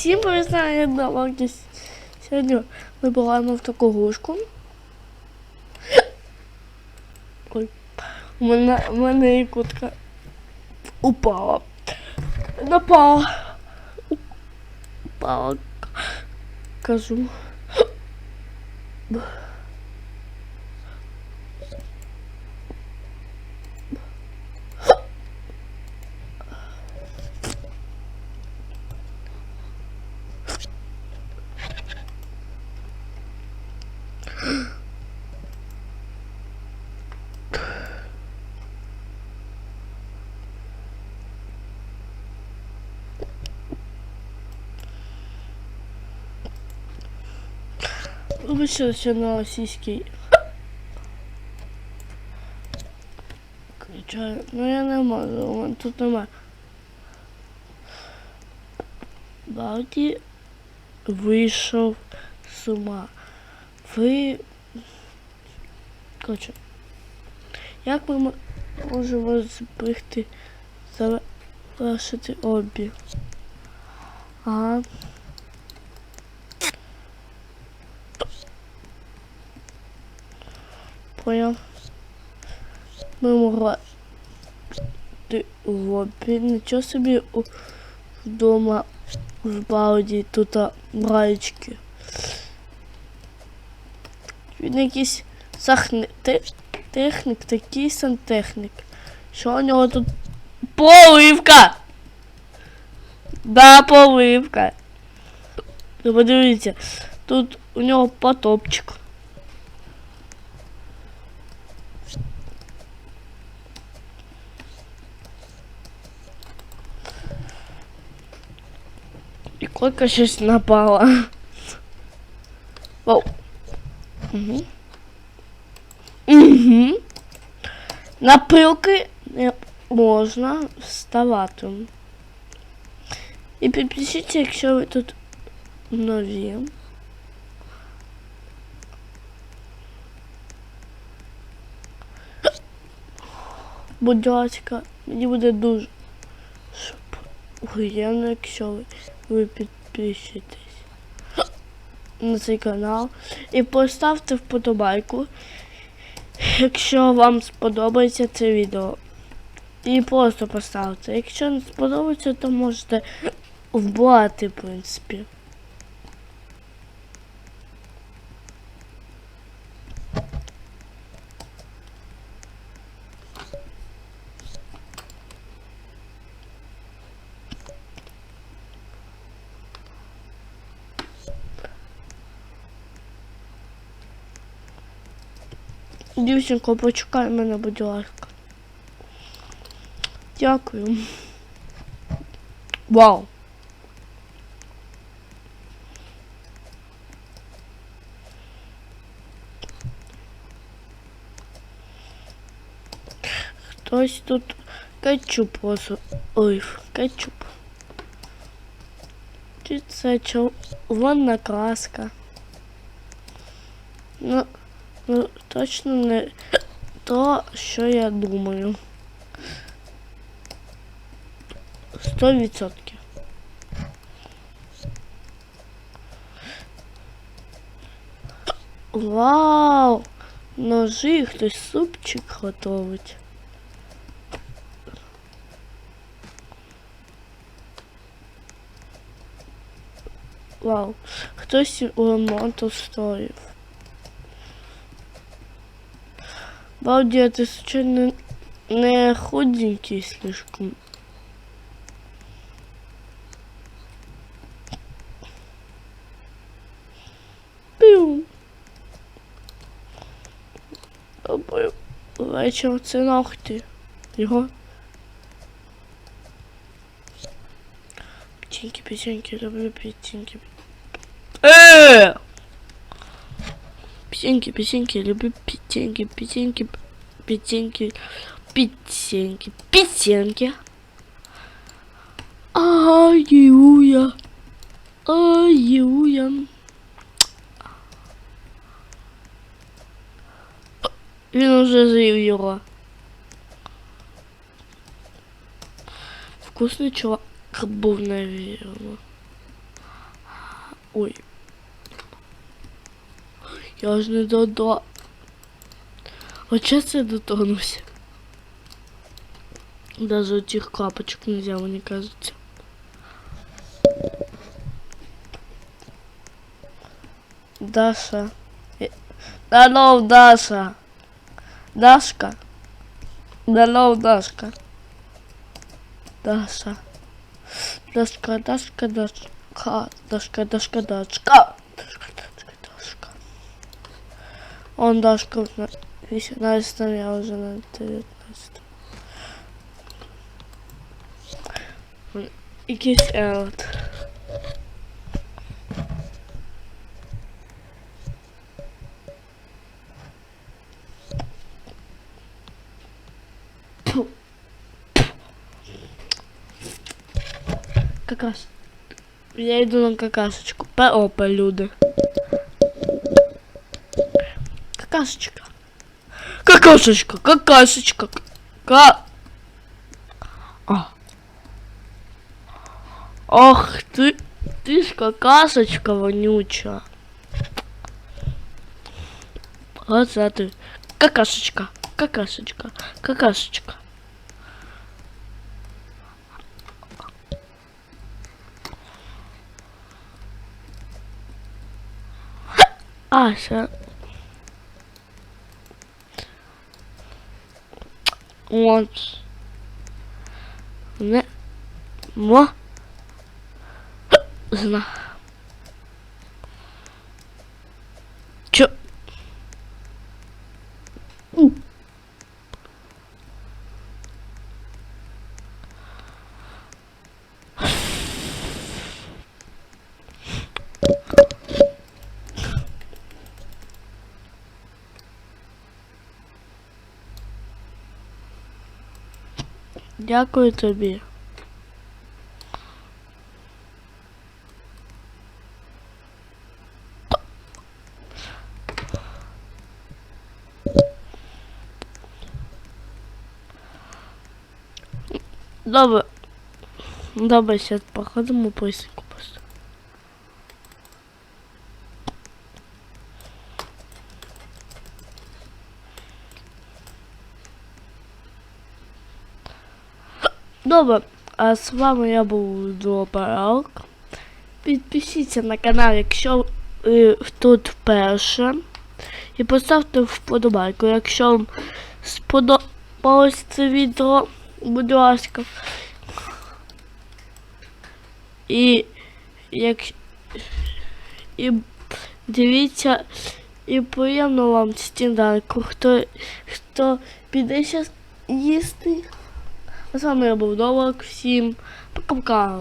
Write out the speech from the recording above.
Всім повідомляю на логі. Сьогодні ми буваємо в таку гушку. Ой, у мене, у мене кутка упала. Напала. Упала. Кажу. Вибачилася на російський. Кричаю, ну я не можу, тут немає. Балді вийшов з ума. Ви. Коротше, як ми можемо зберегти завершити обі? Ага. Понял. Ми могли ти лобі. Нічого собі вдома в Балді тут а, раєчки. Він якийсь сахни... те... технік, такий сантехнік. Що у нього тут поливка? Да, поливка. Ну, подивіться, тут у нього потопчик. І койка щось напала. Вау. Угу. Угу. На пилки не можна вставати. І підпишіться, якщо ви тут нові. Будь ласка, мені буде дуже щоб приємно, якщо ви, Ви підпишетесь на цей канал і поставте вподобайку, якщо вам сподобається це відео. І просто поставте. Якщо не сподобається, то можете вбувати, в принципі. Дівчинко, почекай мене, будь ласка. Дякую. Вау. Хтось тут кетчуп розлив. Кетчуп. Чи це червона краска? Ну, ну, точно не то, що я думаю. Сто відсотків. Вау! Ножи, хтось супчик готовить. Вау, хтось ремонт устроїв. Балди, а ты случайно не худенький слишком? Пиу. Обой. Вечір це ногти. Його. Печеньки, печеньки, люблю печеньки. Э! Песеньки, песеньки, люблю песеньки, песеньки, песеньки, песеньки, песеньки. Аюя, аюя. Він уже з'їв його. Вкусний чувак був, навірно. Ой. я ж не додо. От це я дотонуся. Даже этих капочек нельзя, мне кажется. Даша. Э, Здоров, Даша. Дашка. Здоров, Дашка. Даша. Дашка. Дашка, Дашка, Дашка. Дашка, Дашка, Дашка. Он Дашка на 18 я уже на 19. Якийсь елт. Фу. Какас. Я йду на какашечку. ПОП, люди. Какашечка. Какашечка, какашечка. Ка... А. Ох ты, ты ж какашечка вонюча. Оце ти. Какашечка, какашечка, какашечка. А, What? Ne? Mu? Hızına. Дякую тобі. Добре. Добре, сейчас походимо поиску Добре, а з вами я був Доброк. Підпишіться на канал, якщо ви тут вперше. І поставте вподобайку, якщо вам сподобалось це відео, будь ласка. І як і дивіться, і приємно вам сніданку. Хто, хто піде зараз їсти. З вами я був Довок. Всім пока-пока.